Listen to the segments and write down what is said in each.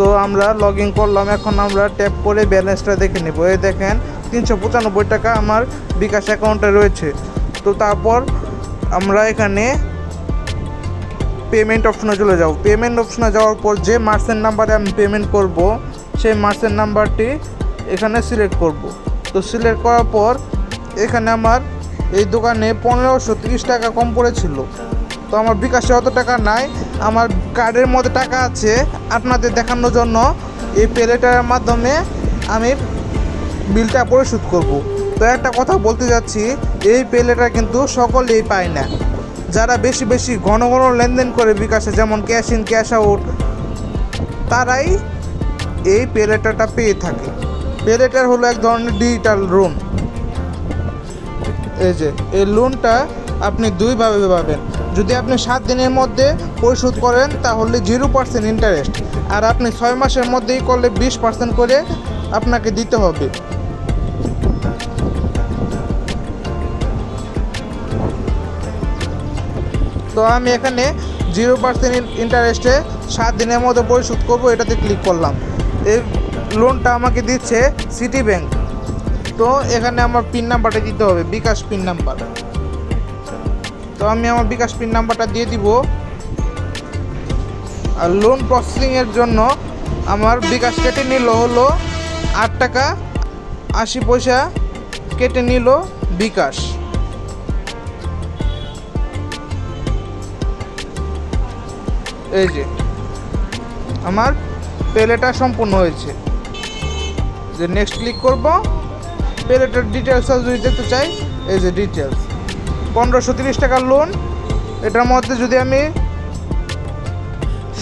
তো আমরা log in করলাম, এখন আমরা ট্যাপ করে ব্যালেন্সটা দেখে নেব। এই দেখেন, তিনশো পঁচানব্বই টাকা আমার বিকাশ অ্যাকাউন্টে রয়েছে। তো তারপর আমরা এখানে পেমেন্ট অপশনে চলে যাব। পেমেন্ট অপশনে যাওয়ার পর যে মার্চেন্ট নাম্বারে আমি পেমেন্ট করব, সেই মার্চেন্ট নাম্বারটি এখানে সিলেক্ট করব। তো সিলেক্ট করার পর এখানে আমার এই দোকানে পনেরোশো তিরিশ টাকা কম পড়েছিল। তো আমার বিকাশে অত টাকা নাই আমার কার্ডের মধ্যে টাকা আছে আপনাদের দেখানোর জন্য। এই পেলেটার মাধ্যমে আমি বিলটা পরিশোধ করব। তো একটা কথা বলতে যাচ্ছি, এই পেলেটা কিন্তু সকলেই পায় না। যারা বেশি বেশি ঘন ঘন লেনদেন করে বিকাশে, যেমন ক্যাশ ইন ক্যাশ আউট তারাই এই পেলেটাটা পেয়ে থাকে। পেলেটার হলো এক ধরনের ডিজিটাল লোন এই যে, এই লোনটা আপনি দুইভাবে পাবেন। যদি আপনি সাত দিনের মধ্যে পরিশোধ করেন, তাহলে জিরো পার্সেন্ট ইন্টারেস্ট আর আপনি ছয় মাসের মধ্যেই করলে বিশ পার্সেন্ট করে আপনাকে দিতে হবে। তো আমি এখানে জিরো পার্সেন্ট ইন্টারেস্টে সাত দিনের মধ্যে পরিশোধ করব, এটাতে ক্লিক করলাম। এই লোনটা আমাকে দিচ্ছে সিটি ব্যাংক তো এখানে আমার পিন নাম্বারটা দিতে হবে, বিকাশ পিন নাম্বার তো আমি আমার বিকাশ পিন নাম্বারটা দিয়ে দিব। আর লোন প্রসেসিংয়ের জন্য আমার বিকাশ কেটে নিল হলো আট টাকা, আশি পয়সা কেটে নিল বিকাশ। এই যে, আমার পেলেটা সম্পূর্ণ হয়েছে। যে নেক্সট ক্লিক করব, পেলেটার ডিটেলস যদি দেখতে চাই, এই যে ডিটেলস পনেরোশো তিরিশ টাকার লোন এটার মধ্যে যদি আমি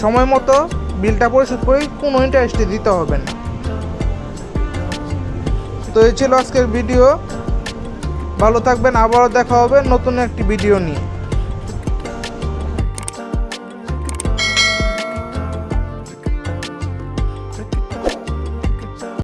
সময় মতো বিলটা পরিশোধ করি, কোনো ইন্টারেস্টে দিতে হবে না। তো এই ছিল আজকের ভিডিও ভালো থাকবেন, আবারও দেখা হবে নতুন একটি ভিডিও নিয়ে।